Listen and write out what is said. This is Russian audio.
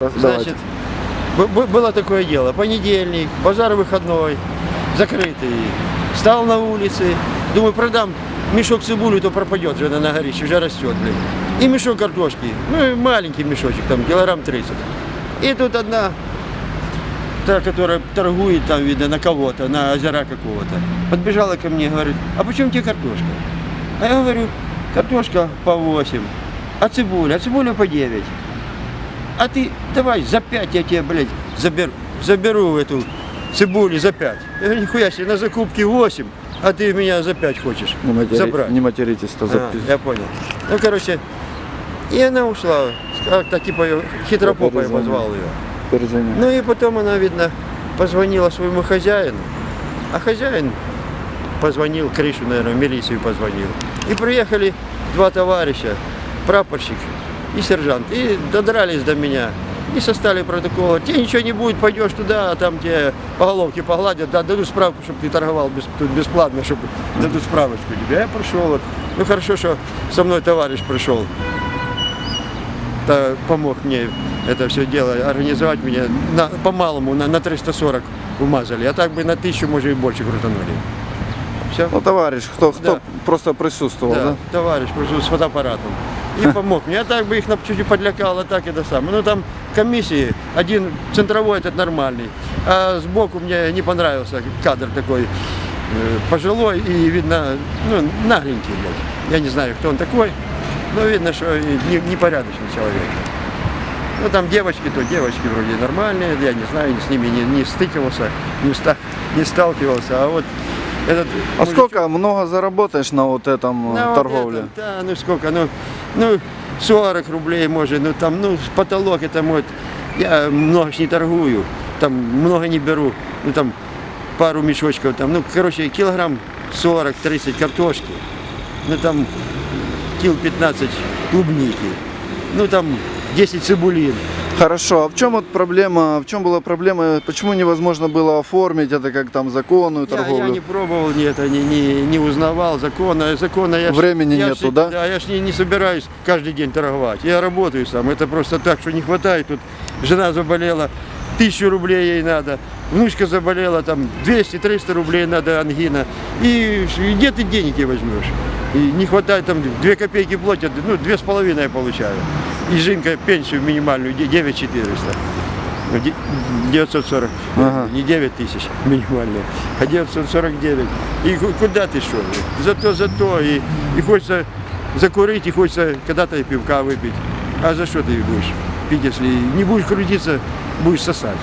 Значит, было такое дело. Понедельник, базар выходной, закрытый. Стал на улице, думаю, продам мешок цибули, то пропадет же на горище, уже растет, блин. И мешок картошки, ну и маленький мешочек, там килограмм 30. И тут одна, та, которая торгует там, видно, на кого-то, на озера какого-то, подбежала ко мне, говорит, а почему тебе картошка? А я говорю, картошка по 8, а цибуля, а цибуля по 9. А ты давай за 5 я тебе, блядь, заберу, заберу эту цибулю за 5. Я говорю, нихуя себе, на закупке 8, а ты меня за 5 хочешь Не, матери- забрать. не материтесь, то А, запи- я понял. Ну, короче, и она ушла. Как-то типа её- хитропопа я Перезвонил. позвал ее. перезвоню. Ну и потом она, видно, позвонила своему хозяину. А хозяин позвонил, крышу, наверное, в милицию позвонил. И приехали два товарища, прапорщик и сержант. И додрались до меня. И составили протокол. Тебе ничего не будет, пойдешь туда, а там тебе по головке погладят, да, дадут справку, чтобы ты торговал бес- тут бесплатно, чтобы дадут справочку тебе. Я прошел. Вот. Ну хорошо, что со мной товарищ пришел. Та- помог мне это все дело организовать меня на, по-малому на, на 340 умазали, а так бы на тысячу, может, и больше крутанули. Все? Ну, товарищ, кто, кто Да. просто присутствовал, да? Да, товарищ пришел с фотоаппаратом. И помог мне. Я так бы их на- чуть подлякал, а так это самое. Ну там комиссии, один центровой этот нормальный, а сбоку мне не понравился кадр такой э, пожилой и видно, ну, нагленький, блядь. Я не знаю, кто он такой, но видно, что и не- непорядочный человек. Ну там девочки, то девочки вроде нормальные, я не знаю, с ними не, не стыкивался, не, ста- не сталкивался, а вот этот А мужичок- сколько много заработаешь на вот этом э, вот торговле? это, да, ну сколько, ну, ну 40 рублей может, ну там, ну потолок это мой, я много не торгую, там много не беру, ну там пару мешочков, там, ну короче, килограмм 40-30 картошки, ну там кил 15 клубники, ну там 10 цибулин. Хорошо, а в чем вот проблема, в чем была проблема, почему невозможно было оформить это как там законную Я, торговлю? я не пробовал, не, это, не, не, не узнавал закона. закона я Времени я нету, ж- да? Да, я ж не, не собираюсь каждый день торговать. Я работаю сам. Это просто так, что не хватает. Тут жена заболела, тысячу рублей ей надо. Внучка заболела, там 200-300 рублей надо ангина. И, где ты денег ей возьмешь? И не хватает, там две копейки платят, ну, две с половиной я получаю. И Жинка пенсию минимальную, де- 9400. Ну, де- 940, Ага. не 9 тысяч минимальная, а 949. И ку- куда ты шел? Зато, зато, и, и хочется закурить, и хочется когда-то и пивка выпить. А за что ты будешь пить, если не будешь крутиться, будешь сосать?